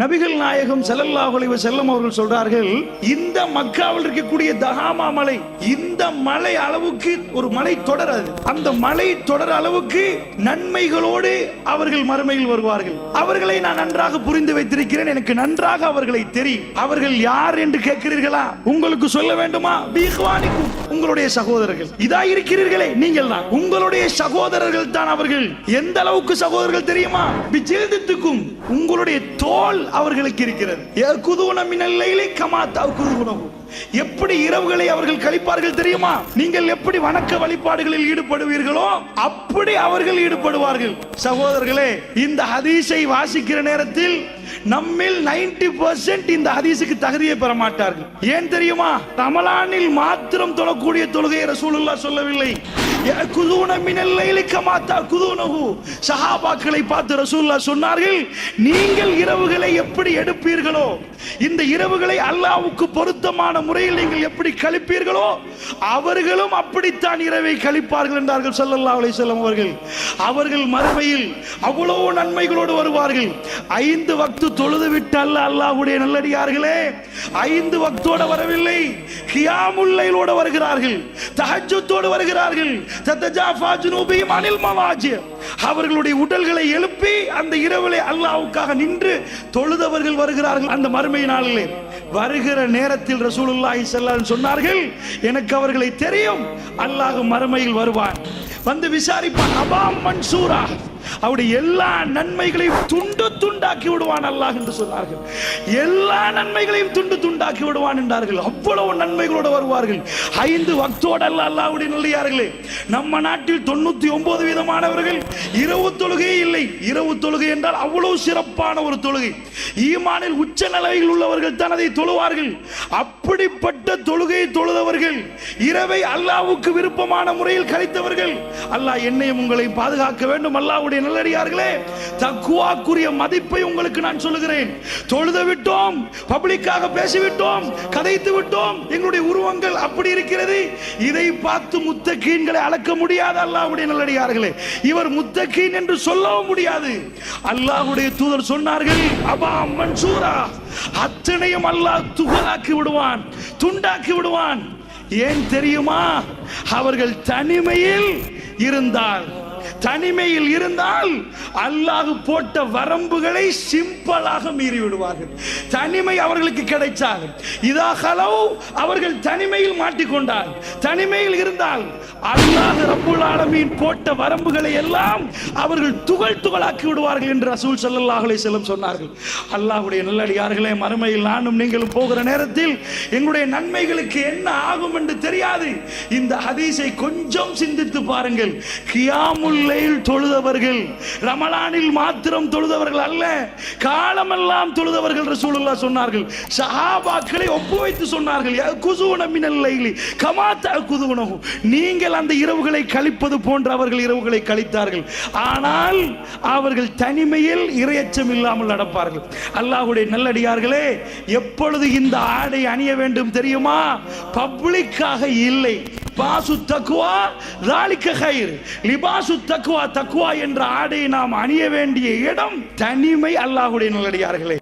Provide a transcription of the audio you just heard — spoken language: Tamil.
நபிகள் நாயகம் ஸல்லல்லாஹு செல்லம் அவர்கள் சொல்றார்கள் இந்த மக்காவில் இருக்கக்கூடிய தகாமா மலை இந்த மலை அளவுக்கு ஒரு மலை தொடர் அந்த மலை தொடர் அளவுக்கு நன்மைகளோடு அவர்கள் மறுமையில் வருவார்கள். அவர்களை நான் நன்றாக புரிந்து வைத்திருக்கிறேன் எனக்கு நன்றாக அவர்களை தெரியும். அவர்கள் யார் என்று கேட்கிறீர்களா? உங்களுக்கு சொல்ல வேண்டுமா? பீஹ்வானிக்கும் உங்களுடைய சகோதரர்கள். இதா இருக்கிறீர்களே நீங்கள் தான். உங்களுடைய சகோதரர்கள் தான் அவர்கள். எந்த அளவுக்கு சகோதரர்கள் தெரியுமா? உங்களுடைய தோல் அவர்களுக்கு இருக்கிறது. யகுதுன மினல் லைலி கமா எப்படி இரவுகளை அவர்கள் கழிப்பார்கள் தெரியுமா? நீங்கள் எப்படி வணக்க வழிபாடுகளில் ஈடுபடுவீர்களோ அப்படி அவர்கள் ஈடுபடுவார்கள். சகோதரர்களே இந்த ஹதீஸை வாசிக்கிற நேரத்தில் நம்மில் 90% இந்த ஹதீஸுக்கு தகுதியை பெற மாட்டார்கள். ஏன் தெரியுமா? ரமலானில் மாத்திரம் தொழக்கூடிய தொழுகையை ரசூலுல்லா சொல்லவில்லை. யகுதுன மினல் லைலி கமா தகுதுனஹு சஹாபாக்களை பார்த்து ரசூல்லா சொன்னார்கள் நீங்கள் இரவுகளை எப்படி எடுப்பீர்களோ இந்த இரவுகளை அல்லாவுக்கு பொருத்தமான முறையில் நீங்கள் எப்படி கழிப்பீர்களோ அவர்களும் அப்படித்தான் இரவை கழிப்பார்கள் என்றார்கள் சல்லல்லா அலைஹி செல்லம் அவர்கள். அவர்கள் மறுமையில் அவ்வளவு நன்மைகளோடு வருவார்கள். ஐந்து வக்து தொழுது விட்டு அல்ல நல்லடியார்களே ஐந்து வக்தோட வரவில்லை கியாமுல்லையிலோட வருகிறார்கள். தஹஜ்ஜுத்தோடு வருகிறார்கள். அனில் அவர்களுடைய உடல்களை எழுப்பி அந்த இரவிலே அல்லாஹ்வுக்காக நின்று தொழுதவர்கள் வருகிறார்கள் அந்த மறுமை நாளிலே. வருகிற நேரத்தில் ரசூலுல்லாஹி செல்லான் சொன்னார்கள் எனக்கு அவர்களை தெரியும் அல்லாஹ் மறுமையில் வருவான். வந்து விசாரிப்பான் அபாம் மன்சூரா? அவருடைய எல்லா நன்மைகளையும் துண்டு துண்டாக்கி விடுவான் அல்லாஹ் என்று சொன்னார்கள். எல்லா நன்மைகளையும் துண்டு துண்டாக்கி விடுவான் என்றார்கள். அவ்வளவு நன்மைகளோடு வருவார்கள். ஐந்து வக்தோடு அல்ல அல்லாவுடைய நல்லியார்களே. நம்ம நாட்டில் தொண்ணூத்தி ஒன்பது விதமானவர்கள் இரவு தொழுகையே இல்லை. இரவு தொழுகை என்றால் அவ்வளவு சிறப்பான ஒரு தொழுகை. ஈமானில் உச்ச நிலையில் உள்ளவர்கள் தான் அதை தொழுவார்கள். அப்படிப்பட்ட தொழுகையை தொழுதவர்கள் இரவை அல்லாவுக்கு விருப்பமான முறையில் கழித்தவர்கள் அல்லாஹ் என்னையும் உங்களை பாதுகாக்க வேண்டும். அல்லாவுடைய கர்த்தருடைய நல்லடியார்களே தக்குவாக்குரிய மதிப்பை உங்களுக்கு நான் சொல்லுகிறேன். தொழுத விட்டோம் பப்ளிக்காக பேசிவிட்டோம் கதைத்து விட்டோம் எங்களுடைய உருவங்கள் அப்படி இருக்கிறது. இதை பார்த்து முத்தகீன்களை அளக்க முடியாது அல்லாஹ்வுடைய நல்லடியார்களே. இவர் முத்தகீன் என்று சொல்லவும் முடியாது. அல்லாஹ்வுடைய தூதர் சொன்னார்கள் அபா மன்சூரா. அத்தனையும் அல்லாஹ் துகளாக்கி விடுவான் துண்டாக்கி விடுவான். ஏன் தெரியுமா? அவர்கள் தனிமையில் இருந்தால் தனிமையில் இருந்தால் அல்லாஹ் போட்ட வரம்புகளை சிம்பிளாக மீறி விடுவார்கள். தனிமை அவர்களுக்கு கிடைச்சால் இதா அவர்கள் தனிமையில் மாட்டிக்கொண்டால் தனிமையில் இருந்தால் அல்லாஹ் ரப்புல் ஆலமீன் போட்ட வரம்புகளை எல்லாம் அவர்கள் துகள் துகளாக்கி விடுவார்கள் என்று ரசூல் ஸல்லல்லாஹு செல்லும் சொன்னார்கள். அல்லாஹ்வுடைய நல்லடியார்களே மறுமையில் நானும் நீங்களும் போகிற நேரத்தில் எங்களுடைய நன்மைகளுக்கு என்ன ஆகும் என்று தெரியாது. இந்த ஹதீஸை கொஞ்சம் சிந்தித்து பாருங்கள். கியாமுல் லைல் தொழுதவர்கள் ரமலானில் மாத்திரம் தொழுதவர்கள் அல்ல காலமெல்லாம் தொழுதவர்கள் ரசூலுல்லாஹ் சொன்னார்கள். சஹாபாக்களை ஒப்பு வைத்து சொன்னார்கள் குசுவன மினல் லைலி கமாத்த குதுவனஹு நீங்கள் அந்த இரவுகளை கழிப்பது போன்ற அவர்கள் இரவுகளை கழித்தார்கள். ஆனால் அவர்கள் தனிமையில் இரையச்சம் இல்லாமல் நடப்பார்கள். அல்லாஹ்வுடைய நல்லடியார்களே எப்பொழுது இந்த ஆடை அணிய வேண்டும் தெரியுமா? பப்ளிக்காக இல்லை. பாசு தக்குவா ராலிக்க கயிறு. லிபாசு தக்குவா தக்குவா என்ற ஆடையை நாம் அணிய வேண்டிய இடம் தனிமை அல்லாஹுடைய நல்லடியார்களே.